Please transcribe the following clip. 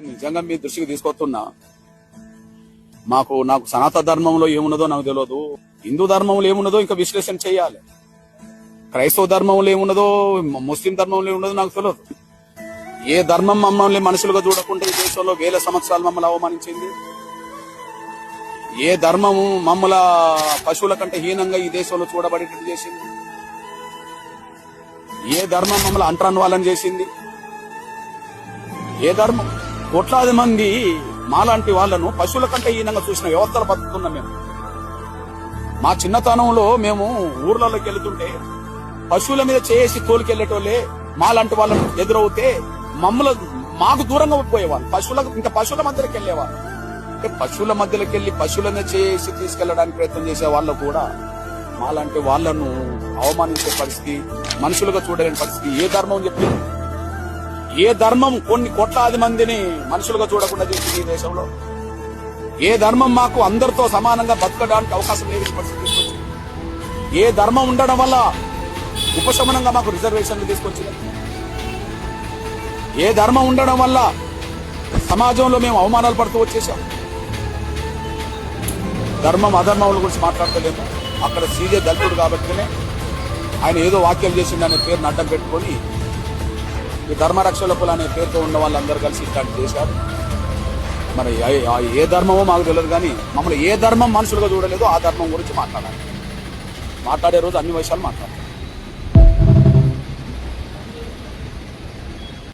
నిజంగా మీ దృష్టికి తీసుకొస్తున్నా. మాకు నాకు సనాతన ధర్మంలో ఏమున్నదో నాకు తెలియదు. హిందూ ధర్మంలో ఏమున్నదో ఇంకా విశ్లేషణ చేయాలి. క్రైస్తవ ధర్మంలో ఏమున్నదో ముస్లిం ధర్మంలో ఏమున్నదో నాకు తెలియదు. ఏ ధర్మం మమ్మల్ని మనుషులుగా చూడకుండా ఈ దేశంలో వేల సంవత్సరాలు మమ్మల్ని అవమానించింది? ఏ ధర్మము మమ్మల పశువుల కంటే హీనంగా ఈ దేశంలో చూడబడేటట్టు చేసింది? ఏ ధర్మం మమ్మల్ని అంటరాని వాళ్ళని చేసింది? ఏ ధర్మం? కోట్లాది మంది మాలాంటి వాళ్ళను పశువుల కంటే ఈనంగా చూసిన వ్యవస్థలు బతుకుతున్నాం మేము. మా చిన్నతనంలో మేము ఊర్లలోకి వెళ్తుంటే పశువుల మీద చేసి తోలుకెళ్ళేటోళ్ళే మాలాంటి వాళ్ళను ఎదురవుతే మమ్మల మాకు దూరంగా పోయేవాళ్ళు. పశువులకు ఇంకా పశువుల మధ్యలోకి వెళ్ళేవాళ్ళు. అంటే పశువుల మధ్యలోకి వెళ్ళి పశువులను చేసి తీసుకెళ్ళడానికి ప్రయత్నం చేసే వాళ్ళు కూడా మాలాంటి వాళ్ళను అవమానించే పరిస్థితి మనుషులుగా చూడలేని పరిస్థితి ఏ ధర్మం చెప్పింది ఏ ధర్మం కొన్ని కోట్లాది మందిని మనుషులుగా చూడకుండా చేసింది ఈ దేశంలో? ఏ ధర్మం మాకు అందరితో సమానంగా బతకడానికి అవకాశం లేని పరిస్థితి తీసుకొచ్చింది. ఏ ధర్మం ఉండడం వల్ల ఉపశమనంగా మాకు రిజర్వేషన్లు తీసుకొచ్చింది? ఏ ధర్మం ఉండడం వల్ల సమాజంలో మేము అవమానాలు పడుతూ వచ్చేసాం? ధర్మం అధర్మముల గురించి మాట్లాడతలేము. అక్కడ సీజే దళితుడు కాబట్టినే ఆయన ఏదో వాక్యం చేసిండు పేరును అడ్డం పెట్టుకొని ఈ ధర్మరక్షకులు అనే పేరుతో ఉన్న వాళ్ళందరూ కలిసి ఇట్లాంటి చేశారు. మరి ఏ- ఆ ఏ ధర్మమో మాకు తెలియదు కానీ మమ్మల్ని ఏ ధర్మం మనుషులుగా చూడలేదు ఆ ధర్మం గురించి మాట్లాడాలి. మాట్లాడే రోజు అన్ని విషయాలు మాట్లాడాలి.